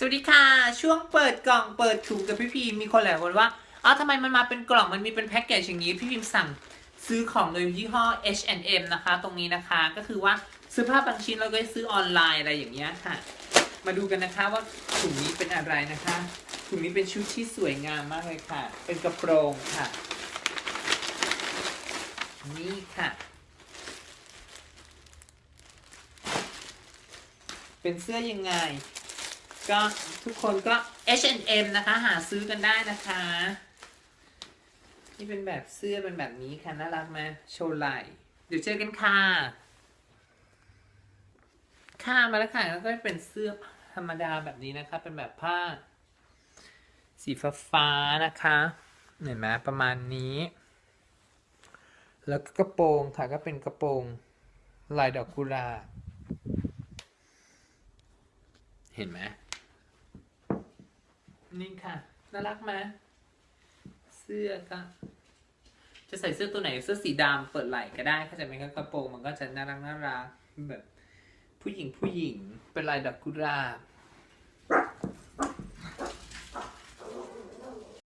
สวัสดีค่ะ ช่วงเปิดกล่องเปิดถุงกับพี่พิมมีคนหลายคนว่าอ้าวทำไมมันมาเป็นกล่องมันมีเป็นแพ็กเกจอย่างนี้ พี่พิมสั่งซื้อของโดยยี่ห้อ H&M นะคะ ตรงนี้นะคะก็คือว่าซื้อผ้าบางชิ้นเราก็ซื้อออนไลน์อะไรอย่างเงี้ยค่ะ มาดูกันนะคะว่าถุงนี้เป็นอะไรนะคะถุงนี้เป็นชุดที่สวยงามมากเลยค่ะ เป็นกระโปรงค่ะ นี่ค่ะ เป็นเสื้อยังไง ก็ทุกคนก็ H&M นะคะ หาซื้อกันได้นะคะ นี่เป็นแบบเสื้อเป็นแบบนี้ค่ะ น่ารักไหมโชว์ไหล่เดี๋ยวเจอกันค่ะ ค่ามาแล้วค่ะแล้วก็เป็นเสื้อธรรมดาแบบนี้นะคะ เป็นแบบผ้า สีฟ้าฟ้านะคะ เห็นไหมประมาณนี้ แล้วก็กระโปรงค่ะก็เป็นกระโปรงลายดอกกุหลาบเห็นไหม นี่ค่ะ น่ารักไหมเสื้อก็ จะใส่เสื้อตัวไหนเสื้อสีดำเปิดไหล่ก็ได้เข้าใจไหมครับกระโปรงมันก็จะน่ารักน่ารักแบบ ผู้หญิงผู้หญิงเป็นลายดอกกุหลาบ